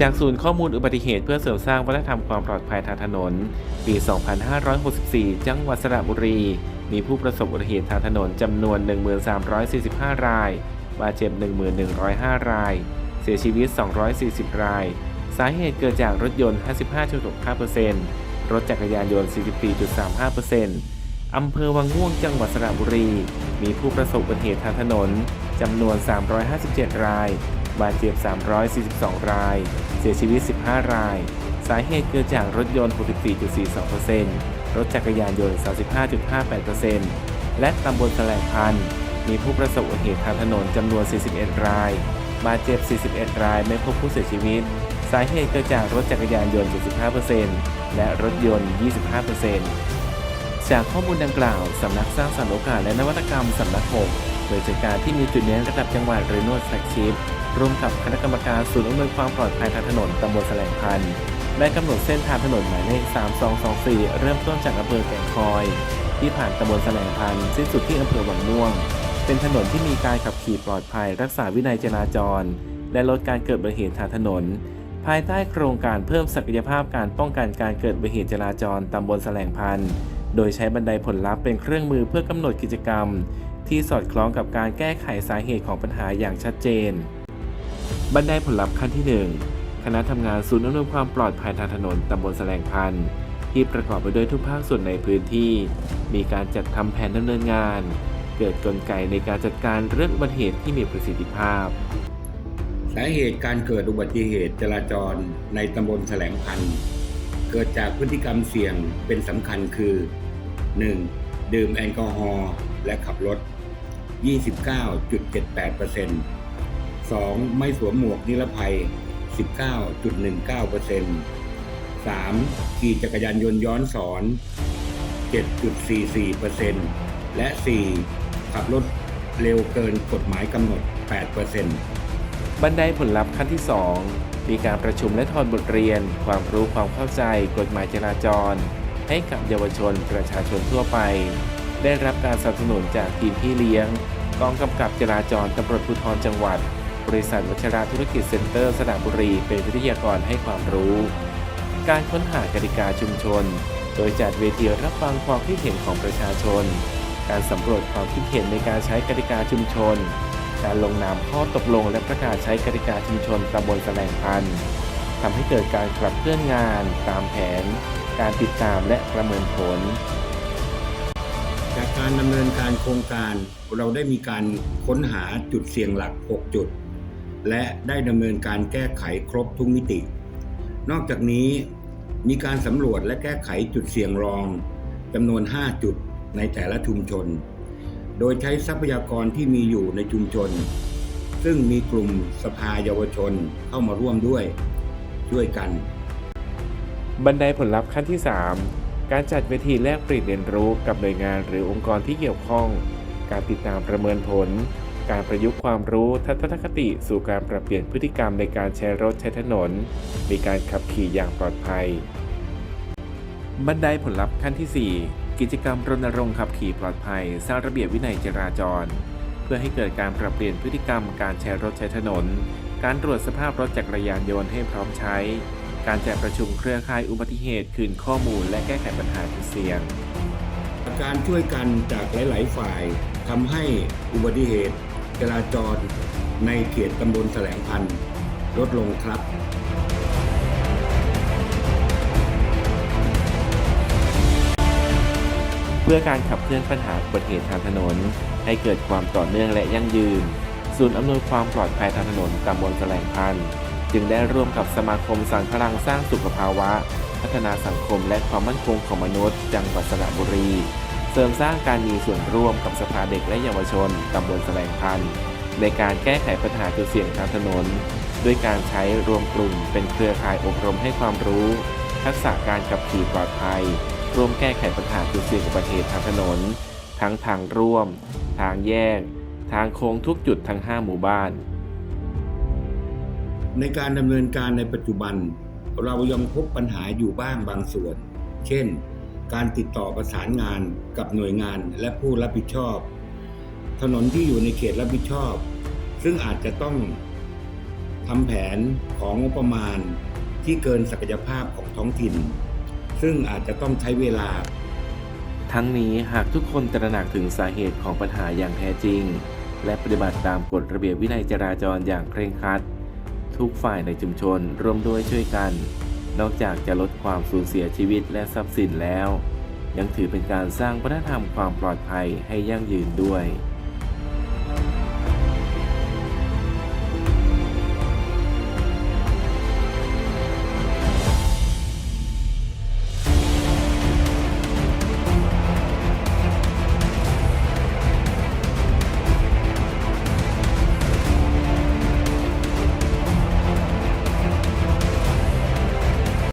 จากศูนย์ข้อมูลอุบัติเหตุเพื่อเสริมสร้างวัฒนธรรมความปลอดภัยทางถนน ปี 2564 จังหวัดสระบุรี มีผู้ประสบอุบัติเหตุทางถนนจำนวน 1345 ราย บาดเจ็บ 1105 ราย เสียชีวิต 240 ราย สาเหตุเกิดจากรถยนต์ 55.65%รถจักรยานยนต์ 44.35%อำเภอวังม่วงจังหวัดสระบุรี มีผู้ประสบอุบัติเหตุทางถนนจำนวน 357 ราย บาดเจ็บ 342 ราย เสียชีวิต 15 ราย สาเหตุเกิดจากรถยนต์ 64.42%รถจักรยานยนต์ 35.58%และตำบลแสลงพัน มีผู้ประสบอุบัติเหตุทางถนนจำนวน 41 ราย บาดเจ็บ 41 ราย ไม่พบผู้เสียชีวิต สาเหตุเกิดจากรถจักรยานยนต์ 75%และรถยนต์ 25%จากข้อมูลดังกล่าว สำนักสร้างสรรค์โอกาสและนวัตกรรมสำนักหกโดยจัดการที่มีจุดเน้นระดับจังหวัดหรือโนดแฟลกชิพ ร่วมกับคณะกรรมการศูนย์อำนวยความปลอดภัยทางถนนตำบลแสลงพันธ์ได้กำหนดเส้นทางถนนหมายเลข 3224 เริ่มต้นจากอำเภอแก่งคอย ที่ผ่านตำบลแสลงพันธ์สิ้นสุดที่อำเภอวังม่วง เป็นถนนที่มีการขับขี่ปลอดภัย รักษาวินัยจราจร และลดการเกิดอุบัติเหตุทางถนน ภายใต้โครงการเพิ่มศักยภาพการป้องกันการเกิดอุบัติเหตุจราจรตำบลแสลงพันธ์โดยใช้บันไดผลลัพธ์เป็นเครื่องมือเพื่อกำหนดกิจกรรม ที่สอดคล้องกับการแก้ไขสาเหตุของปัญหาอย่างชัดเจน บันไดผลลัพธ์ขั้นที่ 1 คณะทำงานศูนย์อำนวยความปลอดภัยทางถนนตำบลแสลงพันธ์ที่ประกอบไปด้วยทุกภาคส่วนในพื้นที่ มีการจัดทำแผนดำเนินงาน เกิดกลไกในการจัดการเรื่องอุบัติเหตุที่มีประสิทธิภาพ สาเหตุการเกิดอุบัติเหตุจราจรในตำบลแสลงพันธ์เกิดจากพฤติกรรมเสี่ยงเป็นสำคัญคือ 1. ดื่มแอลกอฮอล์และขับรถ 29.78% 2. ไม่สวมหมวกนิรภัย 19.19% 3. ขี่จักรยานยนต์ย้อนสอน 7.44%และ 4. ขับรถเร็วเกินกฎหมายกำหนด 8%บันไดผลลัพธ์ขั้นที่ 2 มีการประชุมและถอดบทเรียน ความรู้ความเข้าใจกฎหมายจราจร ให้กับเยาวชนประชาชนทั่วไป ได้รับการสนับสนุนจากทีมพี่เลี้ยงกองกำกับจราจรตำรวจภูธรจังหวัด บริษัทวัชราธุรกิจเซ็นเตอร์สระบุรี เป็นวิทยากรให้ความรู้ การค้นหากติกาชุมชน โดยจัดเวทีรับฟังความคิดเห็นของประชาชน การสำรวจความคิดเห็นในการใช้กติกาชุมชน การลงนามข้อตกลงและประกาศใช้กติกาชุมชนตำบลแสลงพันทำให้เกิดการขับเคลื่อนงาน ตามแผน การติดตามและประเมินผลจากการดำเนินการโครงการเราได้มีการค้นหาจุดเสี่ยงหลัก 6 จุด และได้ดำเนินการแก้ไขครบทุกมิติ นอกจากนี้มีการสำรวจและแก้ไขจุดเสี่ยงรองจำนวน 5 จุดในแต่ละชุมชน โดยใช้ทรัพยากรที่มีอยู่ในชุมชน ซึ่งมีกลุ่มสภาเยาวชนเข้ามาร่วมด้วยช่วยกัน บันไดผลลัพธ์ขั้นที่ 3 การจัดเวทีแลกเปลี่ยนเรียนรู้กับหน่วยงานหรือองค์กรที่เกี่ยวข้อง การติดตามประเมินผล การประยุกต์ความรู้ทัศนคติสู่การปรับเปลี่ยนพฤติกรรมในการใช้รถใช้ถนน มีการขับขี่อย่างปลอดภัย บันไดผลลัพธ์ขั้นที่ 4 กิจกรรมรณรงค์ขับขี่ปลอดภัย สร้างระเบียบวินัยจราจร เพื่อให้เกิดการปรับเปลี่ยนพฤติกรรมการใช้รถใช้ถนน การตรวจสภาพรถจักรยานยนต์ให้พร้อมใช้ การจัดประชุมเครือข่ายอุบัติเหตุคืนข้อมูล และแก้ไขปัญหาจุดเสี่ยงการช่วยกันจากหลาย ๆ ฝ่ายทำให้อุบัติเหตุ จราจรในเขตตำบลแสลงพันธ์ลดลงครับเพื่อการขับเคลื่อนปัญหาอุบัติเหตุทางถนน ให้เกิดความต่อเนื่องและยั่งยืน ศูนย์อำนวยความปลอดภัยทางถนนตำบลแสลงพันธ์จึงได้ร่วมกับสมาคมสังพลังสร้างสุขภาวะ พัฒนาสังคมและความมั่นคงของมนุษย์ จังหวัดสระบุรี เสริมสร้างการมีส่วนร่วมกับสภาเด็กและเยาวชนตำบลแสลงพันธ์ในการแก้ไขปัญหาจุดเสี่ยงทางถนน ด้วยการใช้รวมกลุ่มเป็นเครือข่ายอบรมให้ความรู้ ทักษะการขับขี่ปลอดภัย ร่วมแก้ไขปัญหาจุดเสี่ยงอุบัติเหตุทางถนน ทั้งทางร่วม ทางแยก ทางโค้งทุกจุดทั้ง 5 หมู่บ้าน ในการดำเนินการในปัจจุบัน เรายังพบปัญหาอยู่บ้างบางส่วน เช่น การติดต่อประสานงานกับหน่วยงานและผู้รับผิดชอบ ถนนที่อยู่ในเขตรับผิดชอบ ซึ่งอาจจะต้องทำแผนของงบประมาณที่เกินศักยภาพของท้องถิ่น ซึ่งอาจจะต้องใช้เวลา ทั้งนี้หากทุกคนตระหนักถึงสาเหตุของปัญหาอย่างแท้จริง และปฏิบัติตามกฎระเบียบวินัยจราจรอย่างเคร่งครัด ทุกฝ่ายในชุมชนร่วมด้วยช่วยกัน นอกจากจะลดความสูญเสียชีวิตและทรัพย์สินแล้ว ยังถือเป็นการสร้างวัฒนธรรมความปลอดภัยให้ยั่งยืนด้วย